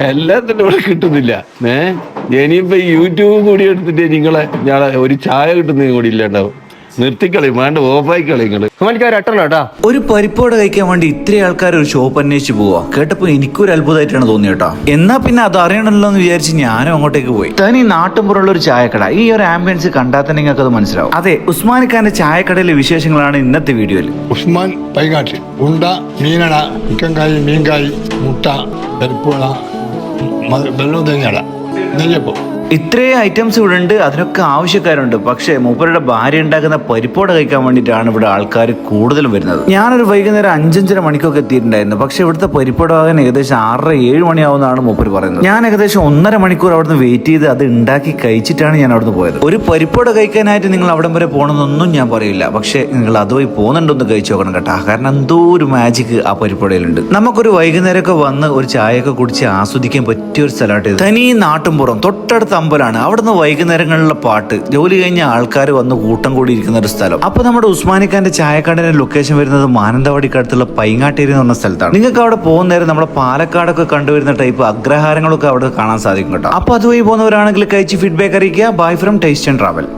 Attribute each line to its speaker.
Speaker 1: എല്ലാത്തിനും ഇവിടെ കിട്ടുന്നില്ല. ഏ? ഇനിയിപ്പോ യൂട്യൂബ് കൂടി എടുത്തിട്ട് നിങ്ങളെ ഞാൻ ഒരു ചായ കിട്ടുന്നതും കൂടി ഇല്ലാണ്ടാവും. നിർത്തിക്കളി വേണ്ട ഓഫായി കളി നിങ്ങൾ
Speaker 2: ഉസ്മാനിക്ക് ഒരു എട്ടെണ്ണം കേട്ടോ.
Speaker 3: ഒരു പരിപ്പോടെ കഴിക്കാൻ വേണ്ടി ഇത്രയും ആൾക്കാർ ഒരു ഷോപ്പ് അന്വേഷിച്ച് പോവാ. കേട്ടപ്പോ എനിക്കൊരു അത്ഭുതമായിട്ടാണ് തോന്നിയത് കേട്ടോ. എന്നാ പിന്നെ അത് അറിയണല്ലോ എന്ന് വിചാരിച്ച് ഞാനും അങ്ങോട്ടേക്ക് പോയി. തനി നാട്ടുമ്പുറമുള്ള ഒരു ചായക്കട. ഈ ഒരു ആംബിയൻസ് കണ്ടാൽ തന്നെ നിങ്ങൾക്ക് അത് മനസ്സിലാവും. അതെ ഉസ്മാൻ ഖാന്റെ ചായക്കടയിലെ വിശേഷങ്ങളാണ് ഇന്നത്തെ വീഡിയോയിൽ.
Speaker 4: ഉസ്മാൻ പൈകാട്ട് ഉണ്ട മീനട മീൻകായി മുട്ട പരിപ്പുവട മ- വെള്ളം തേങ്ങട നെയ്യപ്പം
Speaker 3: ഇത്രയും ഐറ്റംസ് ഇവിടെ ഉണ്ട് അതിനൊക്കെ ആവശ്യക്കാരുണ്ട്. പക്ഷേ മൂപ്പരുടെ ഭാര്യ ഉണ്ടാക്കുന്ന പരിപ്പോടെ കഴിക്കാൻ വേണ്ടിയിട്ടാണ് ഇവിടെ ആൾക്കാർ കൂടുതലും വരുന്നത്. ഞാനൊരു വൈകുന്നേരം അഞ്ചഞ്ചര മണിക്കൊക്കെ എത്തിയിട്ടുണ്ടായിരുന്നു. പക്ഷേ ഇവിടുത്തെ പരിപ്പോടെ ആകാൻ ഏകദേശം ആറര ഏഴ് മണിയാവുന്നതാണ് മൂപ്പര് പറയുന്നത്. ഞാൻ ഏകദേശം ഒന്നര മണിക്കൂർ അവിടുന്ന് വെയിറ്റ് ചെയ്ത് അത് ഉണ്ടാക്കി കഴിച്ചിട്ടാണ് ഞാൻ അവിടുന്ന് പോയത്. ഒരു പരിപ്പോടെ കഴിക്കാനായിട്ട് നിങ്ങൾ അവിടം വരെ പോകണമെന്നൊന്നും ഞാൻ പറയില്ല. പക്ഷേ നിങ്ങൾ അതുവഴി പോകുന്നുണ്ടോന്ന് കഴിച്ചു നോക്കണം കേട്ടോ. കാരണം എന്തോ ഒരു മാജിക് ആ പരിപ്പോടയിലുണ്ട്. നമുക്കൊരു വൈകുന്നേരമൊക്കെ വന്ന് ഒരു ചായയൊക്കെ കുടിച്ച് ആസ്വദിക്കാൻ പറ്റിയ ഒരു സ്ഥലമായിട്ട് തനി നാട്ടുംപുറം തൊട്ടടുത്ത അമ്പലമാണ് അവിടുന്ന് വൈകുന്നേരങ്ങളിലെ പാട്ട് ജോലി കഴിഞ്ഞ ആൾക്കാർ വന്ന് കൂട്ടം കൂടിയിരിക്കുന്ന ഒരു സ്ഥലം. അപ്പൊ നമ്മുടെ ഉസ്മാനിക്കാന്റെ ചായക്കാടിന്റെ ലൊക്കേഷൻ വരുന്നത് മാനന്തവാടിക്കടുത്തുള്ള പൈങ്ങാട്ടേരി എന്ന് പറഞ്ഞ സ്ഥലത്താണ്. നിങ്ങൾക്ക് അവിടെ പോകുന്ന നേരം നമ്മുടെ പാലക്കാടൊക്കെ കണ്ടുവരുന്ന ടൈപ്പ് അഗ്രഹാരങ്ങളൊക്കെ അവിടെ കാണാൻ സാധിക്കും കേട്ടോ. അപ്പൊ അതുവഴി പോകുന്നവരാണെങ്കിൽ കഴിച്ച് ഫീഡ്ബാക്ക് അറിയിക്കുക. Bye from taste and travel